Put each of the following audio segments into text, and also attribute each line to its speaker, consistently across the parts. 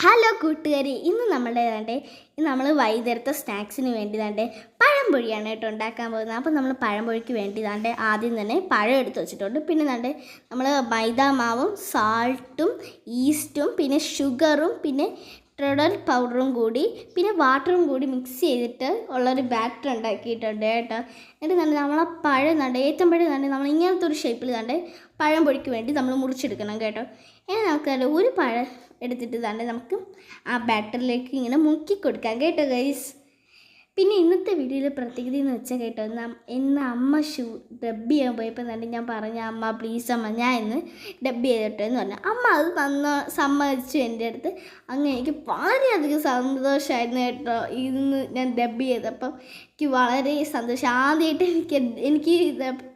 Speaker 1: Hello കൂട്ടുകാരി ഇന്ന് നമ്മളുടെ തണ്ടേ നമ്മൾ വൈകുന്നേരത്തെ സ്നാക്സിന് വേണ്ടി തണ്ടേ പഴംപൊഴിയാണ് കേട്ടോ ഉണ്ടാക്കാൻ പോകുന്നത്. അപ്പോൾ നമ്മൾ പഴംപൊഴിക്ക് വേണ്ടി താണ്ട് ആദ്യം തന്നെ പഴം എടുത്ത് വെച്ചിട്ടുണ്ട്. പിന്നെ താണ്ട് നമ്മൾ മൈദ മാവും സാൾട്ടും ഈസ്റ്റും പിന്നെ ഷുഗറും പിന്നെ ട്രഡൽ പൗഡറും കൂടി പിന്നെ വാട്ടറും കൂടി മിക്സ് ചെയ്തിട്ട് ഉള്ളൊരു ബാറ്റർ ഉണ്ടാക്കിയിട്ടുണ്ട് കേട്ടോ. എന്നിട്ട് തന്നെ ആ പഴം തണ്ട് ഏറ്റവും പഴം തണ്ട് നമ്മൾ ഇങ്ങനത്തെ ഒരു ഷേപ്പിൽ തണ്ട് പഴം പൊടിക്ക് വേണ്ടി നമ്മൾ മുറിച്ചെടുക്കണം കേട്ടോ. ഇനി നമുക്ക് നല്ല ഒരു പഴം എടുത്തിട്ട് തന്നെ നമുക്ക് ആ ബാറ്ററിലേക്ക് ഇങ്ങനെ മുക്കി കൊടുക്കാം. കേട്ടോ ഗൈസ് പിന്നെ ഇന്നത്തെ വീഡിയോയിൽ പ്രത്യേകത എന്ന് വെച്ചാൽ കേട്ടോ എന്നാ ഇന്ന് അമ്മ ഷൂ ഡബ് ചെയ്യാൻ പോയപ്പോൾ തന്നെ ഞാൻ പറഞ്ഞ അമ്മ പ്ലീസ് അമ്മ ഞാൻ ഇന്ന് ഡബ് ചെയ്തിട്ടോ എന്ന് പറഞ്ഞു. അമ്മ അത് തന്ന സമ്മതിച്ചു എന്റെ അടുത്ത്. അങ്ങനെ എനിക്ക് വളരെയധികം സന്തോഷമായിരുന്നു കേട്ടോ ഇന്ന് ഞാൻ ഡബ് ചെയ്തപ്പം. എനിക്ക് വളരെ സന്തോഷം. ആദ്യമായിട്ട് എനിക്ക് എനിക്ക്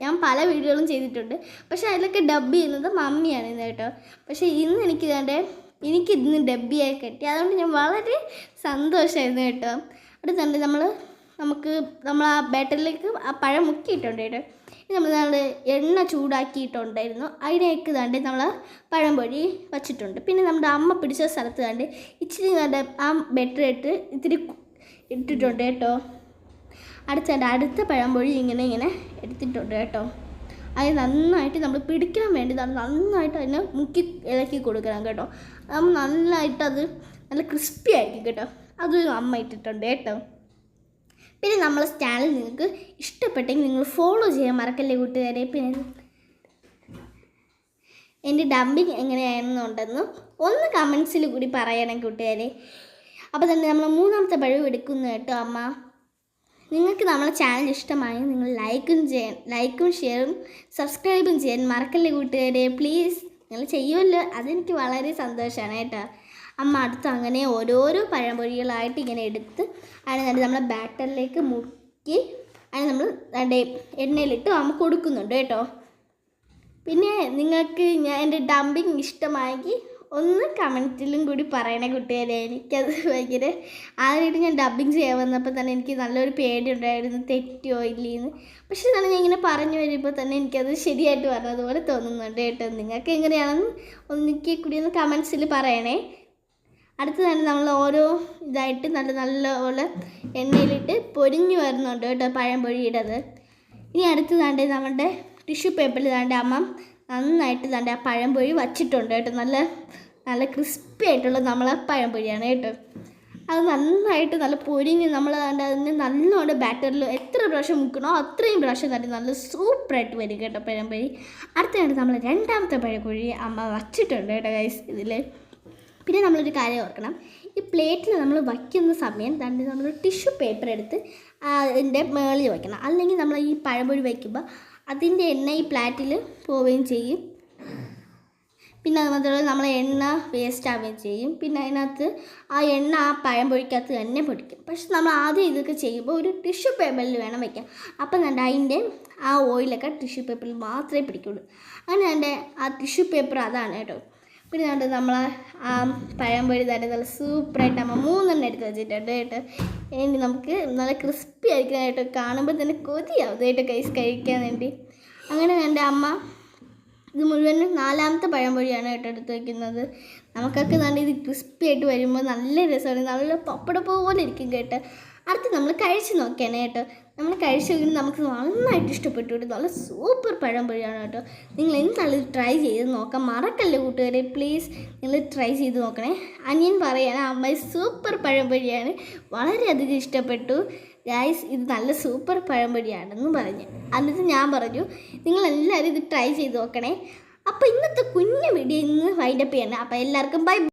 Speaker 1: ഞാൻ പല വീഡിയോകളും ചെയ്തിട്ടുണ്ട്. പക്ഷേ അതിലൊക്കെ ഡബ് ചെയ്യുന്നത് മമ്മിയാണ് ഇന്ന് കേട്ടോ. പക്ഷേ ഇന്ന് എനിക്ക് ഇതാണ്ട് എനിക്ക് ഇന്ന് ഡബ് കിട്ടി. അതുകൊണ്ട് ഞാൻ വളരെ സന്തോഷമായിരുന്നു കേട്ടോ. നല്ല നമ്മൾ നമുക്ക് നമ്മൾ ആ ബാറ്ററിലേക്ക് ആ പഴം മുക്കിയിട്ടുണ്ടായിരുന്നു. നമ്മൾ നമ്മൾ എണ്ണ ചൂടാക്കിയിട്ടുണ്ടായിരുന്നു. അതിനേക്ക് താണ്ട് നമ്മൾ പഴം പൊഴി വച്ചിട്ടുണ്ട്. പിന്നെ നമ്മുടെ അമ്മ പിടിച്ച സ്ഥലത്ത് താണ്ട് ഇച്ചിരി കണ്ട് ആ ബാറ്ററി ഇട്ട് ഇത്തിരി ഇട്ടിട്ടുണ്ട് കേട്ടോ. അടുത്ത അടുത്ത പഴംപൊഴി ഇങ്ങനെ ഇങ്ങനെ എടുത്തിട്ടുണ്ട് കേട്ടോ. അത് നന്നായിട്ട് നമ്മൾ പിടിക്കാൻ വേണ്ടി നന്നായിട്ട് അതിനെ മുക്കി ഇളക്കി കൊടുക്കണം കേട്ടോ. നമ്മൾ നന്നായിട്ട് അത് നല്ല ക്രിസ്പി ആയിരിക്കും കേട്ടോ. അത് അമ്മ ഇട്ടിട്ടുണ്ട് കേട്ടോ. പിന്നെ നമ്മളെ ചാനൽ നിങ്ങൾക്ക് ഇഷ്ടപ്പെട്ടെങ്കിൽ നിങ്ങൾ ഫോളോ ചെയ്യാൻ മറക്കല്ലേ കൂട്ടുകാരെ. പിന്നെ എന്റെ ഡമ്പിങ് എങ്ങനെയാണെന്നുണ്ടെന്ന് ഒന്ന് കമൻസിൽ കൂടി പറയണം കൂട്ടുകാരെ. അപ്പോൾ തന്നെ നമ്മൾ മൂന്നാമത്തെ പഴവ് എടുക്കുന്നു കേട്ടോ അമ്മ. നിങ്ങൾക്ക് നമ്മളെ ചാനൽ ഇഷ്ടമായി നിങ്ങൾ ലൈക്കും ചെയ്യാൻ ലൈക്കും ഷെയറും സബ്സ്ക്രൈബും ചെയ്യാൻ മറക്കല്ലേ കൂട്ടുകാരെ. പ്ലീസ് നിങ്ങൾ ചെയ്യുമല്ലോ. അതെനിക്ക് വളരെ സന്തോഷമാണ് കേട്ടോ. അമ്മ അടുത്ത് അങ്ങനെ ഓരോരോ പഴംപൊരികളായിട്ട് ഇങ്ങനെ എടുത്ത് അതിനെ നമ്മളെ ബാറ്ററിലേക്ക് മുക്കി അതിന് നമ്മൾ എണ്ണയിലിട്ട് അമ്മ കൊടുക്കുന്നുണ്ട് കേട്ടോ. പിന്നെ നിങ്ങൾക്ക് ഞാൻ എന്റെ ഡംപിങ് ഇഷ്ടമായെങ്കിൽ ഒന്ന് കമന്റിലും കൂടി പറയണേ കുട്ടികളെ. എനിക്കത് ഭയങ്കര ആദ്യമായിട്ട് ഞാൻ ഡബിങ് ചെയ്യാൻ വന്നപ്പോൾ തന്നെ എനിക്ക് നല്ലൊരു പേടി ഉണ്ടായിരുന്നു തെറ്റോ ഇല്ലേന്ന്. പക്ഷെ ഞാൻ ഇങ്ങനെ പറഞ്ഞു വരുമ്പോൾ തന്നെ എനിക്കത് ശരിയായിട്ട് പറഞ്ഞതുപോലെ തോന്നുന്നുണ്ട് കേട്ടോ. നിങ്ങൾക്ക് എങ്ങനെയാണെന്ന് ഒന്നിക്കെ കൂടി ഒന്ന് കമൻസിൽ പറയണേ. അടുത്ത് തന്നെ നമ്മൾ ഓരോ ഇതായിട്ട് നല്ല നല്ലപോലെ എണ്ണയിലിട്ട് പൊരിഞ്ഞു വരുന്നുണ്ട് കേട്ടോ പഴംപൊഴിയുടേത് ഇനി അടുത്ത് താണ്ട് നമ്മുടെ ടിഷ്യൂ പേപ്പറിൽ താണ്ട് അമ്മ നന്നായിട്ട് താണ്ട് ആ പഴംപൊഴി വച്ചിട്ടുണ്ട് കേട്ടോ. നല്ല നല്ല ക്രിസ്പി ആയിട്ടുള്ള നമ്മളെ പഴംപൊഴിയാണ് കേട്ടോ. അത് നന്നായിട്ട് നല്ല പൊരിഞ്ഞ് നമ്മൾ താണ്ട് അതിന് നല്ലോണം ബാറ്ററിൽ എത്ര പ്രാവശ്യം മുക്കണോ അത്രയും പ്രാവശ്യം തന്നെ നല്ല സൂപ്പറായിട്ട് വരും കേട്ടോ പഴംപൊഴി അടുത്തതായിട്ട് നമ്മൾ രണ്ടാമത്തെ പഴംപൊഴി അമ്മ വച്ചിട്ടുണ്ട് കേട്ടോ ഗൈസ് ഇതിൽ പിന്നെ നമ്മളൊരു കാര്യം ഓർക്കണം. ഈ പ്ലേറ്റിൽ നമ്മൾ വയ്ക്കുന്ന സമയം തന്നെ നമ്മൾ ടിഷ്യൂ പേപ്പർ എടുത്ത് അതിന്റെ മേളിൽ വയ്ക്കണം. അല്ലെങ്കിൽ നമ്മൾ ഈ പഴംപൊഴി വയ്ക്കുമ്പോൾ അതിന്റെ എണ്ണ ഈ പ്ലാറ്റിൽ പോവുകയും ചെയ്യും. പിന്നെ അത് നമ്മൾ എണ്ണ വേസ്റ്റ് ആവുകയും ചെയ്യും. പിന്നെ അതിനകത്ത് ആ എണ്ണ ആ പഴമ്പൊഴിക്കകത്ത് തന്നെ പൊടിക്കും. പക്ഷെ നമ്മൾ ആദ്യം ഇതൊക്കെ ചെയ്യുമ്പോൾ ഒരു ടിഷ്യൂ പേപ്പറിൽ വേണം വയ്ക്കാം അപ്പം തന്നെ അതിന്റെ ആ ഓയിലൊക്കെ ടിഷ്യൂ പേപ്പറിൽ മാത്രമേ പിടിക്കുള്ളൂ. അങ്ങനെ എന്റെ ആ ടിഷ്യൂ പേപ്പർ അതാണ് കേട്ടോ. പിന്നെ കണ്ട് നമ്മൾ ആ പഴംപൊഴി തന്നെ നല്ല സൂപ്പറായിട്ട് അമ്മ മൂന്നെണ്ണം എടുത്ത് വെച്ചിട്ടുണ്ട് കേട്ടോ. ഇനി നമുക്ക് നല്ല ക്രിസ്പി ആയിരിക്കാനായിട്ട് കാണുമ്പോൾ തന്നെ കൊതിയാവും ഇതായിട്ട് കൈസ് കഴിക്കാൻ വേണ്ടി. അങ്ങനെ എന്റെ അമ്മ ഇത് മുഴുവനും നാലാമത്തെ പഴംപൊഴിയാണ് കേട്ടോ എടുത്ത് വയ്ക്കുന്നത് നമുക്കൊക്കെ നല്ല ഇത് ക്രിസ്പി ആയിട്ട് വരുമ്പോൾ നല്ല രസമാണ്. നല്ല പപ്പട പോലെ ഇരിക്കും കേട്ടോ. അടുത്ത് നമ്മൾ കഴിച്ചു നോക്കിയാണ് കേട്ടോ. നമ്മൾ കഴിച്ചു നോക്കി നമുക്ക് നന്നായിട്ട് ഇഷ്ടപ്പെട്ടു കേട്ടോ. നല്ല സൂപ്പർ പഴംപൊഴിയാണ് കേട്ടോ. നിങ്ങൾ ഇത് ട്രൈ ചെയ്ത് നോക്കാം മറക്കല്ലേ കൂട്ടുകാരെ. പ്ലീസ് നിങ്ങൾ ട്രൈ ചെയ്ത് നോക്കണേ. അനിയൻ പറയാണ് അമ്മ സൂപ്പർ പഴംപൊഴിയാണ് വളരെയധികം ഇഷ്ടപ്പെട്ടു. ഗായ്സ് ഇത് നല്ല സൂപ്പർ പഴംപൊടിയാണെന്ന് പറഞ്ഞു. എന്നിട്ട് ഞാൻ പറഞ്ഞു നിങ്ങളെല്ലാവരും ഇത് ട്രൈ ചെയ്ത് നോക്കണേ. അപ്പോൾ ഇന്നത്തെ കുഞ്ഞു വീഡിയോ ഇന്ന് വൈൻഡപ്പ് ചെയ്യണം. അപ്പോൾ എല്ലാവർക്കും ബൈ